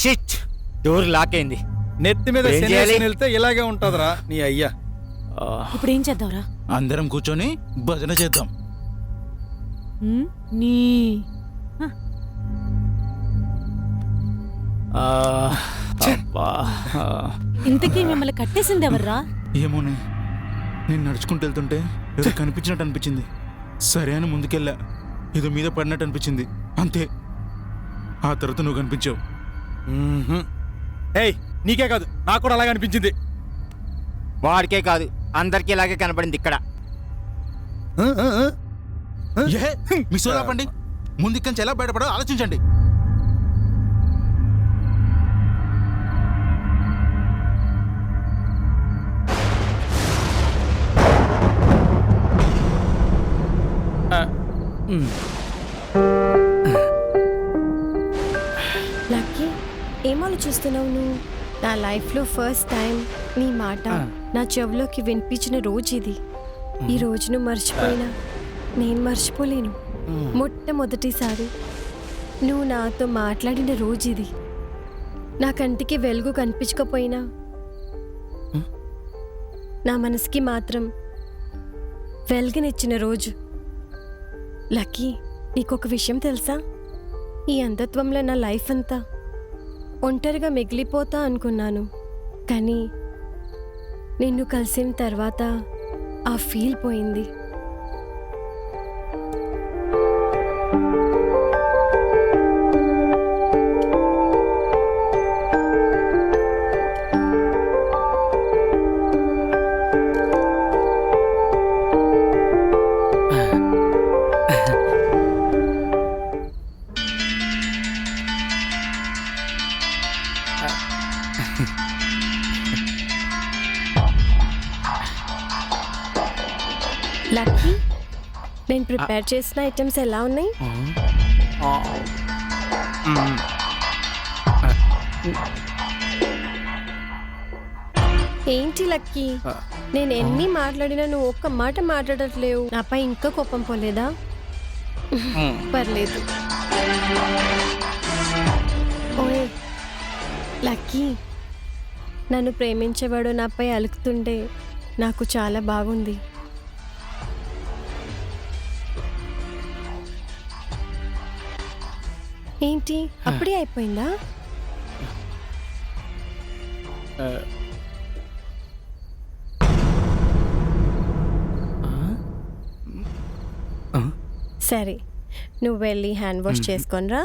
Shit door lock అయింది నెత్తి మీద ఏం? వెళ్తే ఇలాగే ఉంటదిరా నీ అయ్యా. ఆ, ఇప్పుడు ఏం చేద్దాంరా? అందరం కూర్చొని భజన చేద్దాం. ఉమ్, నీ ఆ, అబ్బా. ఆ, ఇంతకీ మిమ్మల్ని కట్టేసింది ఎవర్రా? ఏమోనే నేను నడుచుకుంటూ వెళ్తుంటే ఏదో కనిపించినట్టు అనిపించింది. సరే అని ముందుకెళ్ళా. ఏదో మీద పడినట్టు అనిపించింది. అంతే. ఆ తర్వాత నువ్వు కనిపించావు. ఏయ్ నీకే కాదు నాకు కూడా అలాగే అనిపించింది. వాడికే కాదు అందరికీ ఇలాగే కనపడింది ఇక్కడ. ఏ మిస్ ఆపండి. ముందు ఇక్కడి నుంచి ఎలా బయటపడో ఆలోచించండి. లక్కీ ఏం ఆలోచిస్తున్నావు నువ్వు? నా లైఫ్లో ఫస్ట్ టైం నీ మాట నా చెవిలోకి వినిపించిన రోజు ఇది. ఈ రోజును మర్చిపోయినా నేను మర్చిపోలేను. మొట్టమొదటిసారి నువ్వు నాతో మాట్లాడిన రోజు ఇది. నా కంటికి వెలుగు కనిపించకపోయినా నా మనసుకి మాత్రం వెలుగునిచ్చిన రోజు. లక్కీ నీకొక విషయం తెలుసా? ఈ అంధత్వంలో నా లైఫ్ అంతా ఒంటరిగా మిగిలిపోతా అనుకున్నాను. కానీ నిన్ను కలిసిన తర్వాత ఆ ఫీల్ పోయింది. నేను ప్రిపేర్ చేసిన ఐటమ్స్ ఎలా ఉన్నాయి? ఏంటి లక్కీ? నేను ఎన్ని మాట్లాడినా నువ్వు ఒక్క మాట మాట్లాడట్లేవు. నాపై ఇంకా కోపం పోలేదా? పర్లేదు. ఓయ్ లక్కీ నన్ను ప్రేమించేవాడు నాపై అలుకుతుంటే నాకు చాలా బాగుంది. ఏంటి అప్పుడే అయిపోయిందా? సరే నువ్వు వెళ్ళి హ్యాండ్ వాష్ చేసుకొనిరా.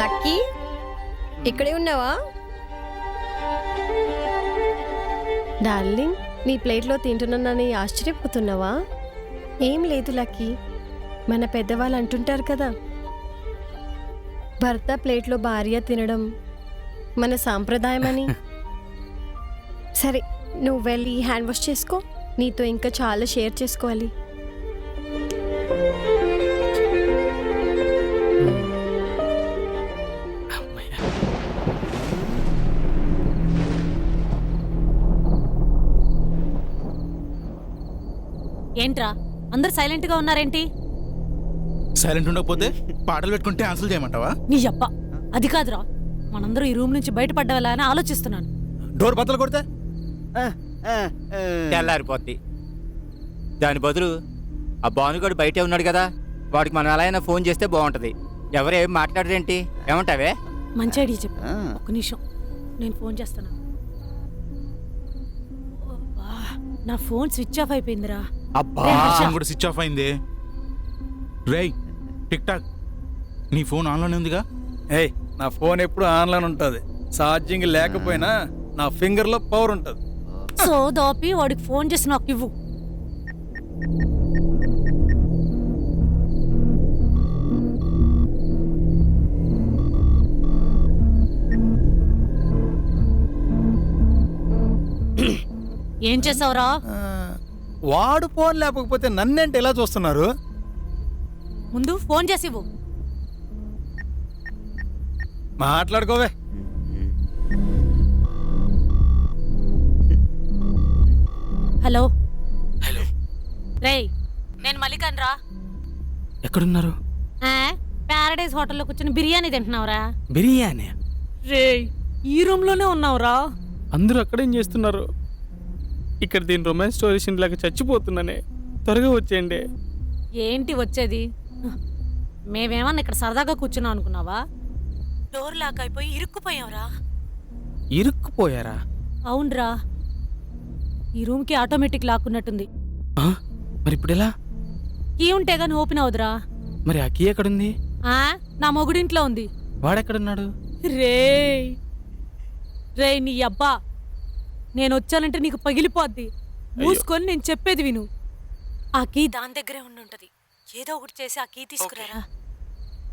లక్కీ ఇక్కడే ఉన్నావా? డార్లింగ్ నీ ప్లేట్లో తింటున్నానని ఆశ్చర్యపోతున్నావా? ఏం లేదు లక్కీ. మన పెద్దవాళ్ళు అంటుంటారు కదా. భర్త ప్లేట్లో భార్య తినడం మన సాంప్రదాయమని. సరే నువ్వు వెళ్ళి హ్యాండ్ వాష్ చేసుకో. నీతో ఇంకా చాలా షేర్ చేసుకోవాలి. ఏంట్రా? అందరు సైలెంట్గా ఉన్నారేంటి? సైలెంట్ ఉండకపోతే పాటలు పెట్టుకుంటే ఆన్సర్ చేయమంటావా? నీ అబ్బ అది కాదురా. మనందరూ ఈ రూమ్ నుంచి బయటపడ్డవలా అని ఆలోచిస్తున్నాను. డోర్ బద్దలు కొడితే? తెల్లారిపోద్ది. దాని బదులు ఆ భానుగాడు బయటే ఉన్నాడు కదా వాడికి మనం ఎలా అయినా ఫోన్ చేస్తే బాగుంటది. ఎవరు ఏం మాట్లాడరేంటి? ఏమంటావే? మంచి ఐడియా చెప్పు. ఒక్క నిమిషం. నేను ఫోన్ చేస్తాను. నా ఫోన్ స్విచ్ ఆఫ్ అయిపోయిందిరా. అబ్బా. కూడా స్విచ్ ఆఫ్ అయింది. రేయ్ టిక్ టాక్. నీ ఫోన్ ఆన్లోనే ఉందిగా? ఏయ్ నా ఫోన్ ఎప్పుడు ఆన్లైన్ ఉంటుంది. ఛార్జింగ్ లేకపోయినా నా ఫింగర్లో పవర్ ఉంటుంది. సో దోపి వాడికి ఫోన్ చేసి నాకు ఇవ్వు. ఏం చేసావురా? వాడు ఫోన్ లేకపోతే నన్నేంటి ఎలా చూస్తున్నారు? ముందు ఫోన్ చేసి ఇవ్వు. మాట్లాడుకోవే. హలో. హలో. రేయ్ నేను మల్లికన్ రా. ఎక్కడున్నారు? ప్యారడైజ్ హోటల్లో కూర్చొని బిర్యానీ తింటున్నావురా. బిర్యానీ? రేయ్ ఈ రూమ్లోనే ఉన్నావురా. అందరూ అక్కడేం చేస్తున్నారు? ఇక్కడ దీని రొమాన్స్ స్టోరీ సీన్ లాగా చచ్చిపోతున్నానే త్వరగా వచ్చేయండి. ఏంటి వచ్చేది? మేమేమన్నా ఇక్కడ సరదాగా కూర్చున్నాం అనుకున్నావా? డోర్ లాక్ అయిపోయి ఇరుక్కుపోయావురా ఇరుక్కుపోయారా? అవునరా. ఈ రూమ్కి ఆటోమేటిక్ లాక్ ఉన్నట్టుంది? మరి ఇప్పుడు ఎలా కీ ఉంటే గాని ఓపెన్ అవుదురా మరి ఆ కీ ఎక్కడుంది? ఆ, నా మొగుడింట్లో ఉంది. వాడెక్కడున్నాడు? రేయ్. రేయ్ నీ అబ్బా. నేను వచ్చానంటే నీకు పగిలిపోద్ది. మూసుకొని నేను చెప్పేది విను. ఆ కీ దాని దగ్గరే ఉండి ఉంటది ఏదో ఒకటి చేసి ఆ కీ తీసుకురారా?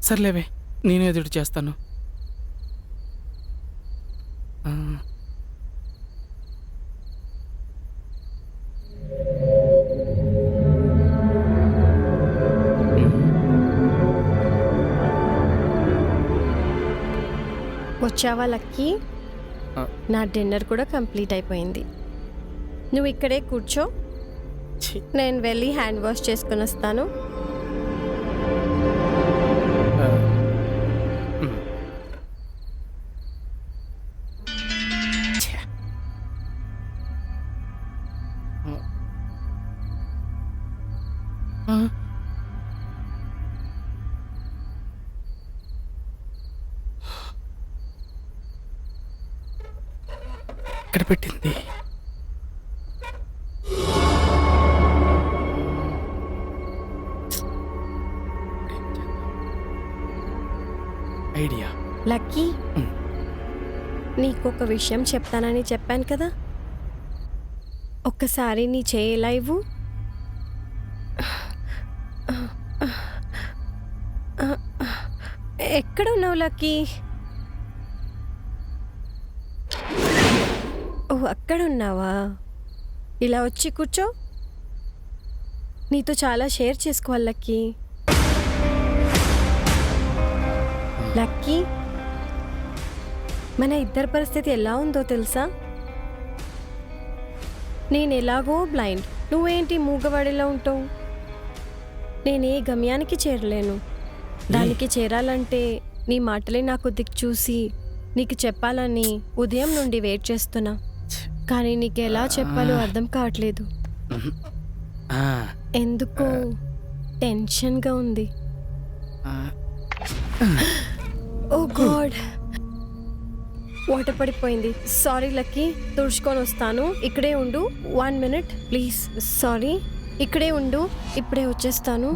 సర్లేవే నేను ఎదురు చేస్తాను. వచ్చావా లక్కీ. నా డిన్నర్ కూడా కంప్లీట్ అయిపోయింది. నువ్వు ఇక్కడే కూర్చో. నేను వెళ్ళి హ్యాండ్ వాష్ చేసుకుని వస్తాను. ఎక్కడ పెట్టింది? ఐడియా. లక్కీ. నీకు ఒక విషయం చెప్తానని చెప్పాను కదా? ఒక్కసారి నీ చేయి లైవ్ ఎక్కడ ఉన్నావు లక్కీ? ఓ అక్కడ ఉన్నావా ఇలా వచ్చి కూర్చో. నీతో చాలా షేర్ చేసుకోవాలి లక్కీ. లక్కీ మన ఇద్దరి పరిస్థితి ఎలా ఉందో తెలుసా? నేను ఎలాగో బ్లైండ్. నువ్వేంటి మూగవాడిలా ఉంటావు? నేను ఏ గమ్యానికి చేరలేను. దానికి చేరాలంటే నీ మాటలే నాకు దిక్కు చూసి నీకు చెప్పాలని ఉదయం నుండి వెయిట్ చేస్తున్నా. కానీ నీకు ఎలా చెప్పాలో అర్థం కావట్లేదు. ఎందుకో టెన్షన్గా ఉంది. Oh God. వాటర్ పడిపోయింది. Sorry Lucky. తుడుచుకొని వస్తాను. ఇక్కడే ఉండు. One minute please. సారీ. ఇక్కడే ఉండు. ఇప్పుడే వచ్చేస్తాను.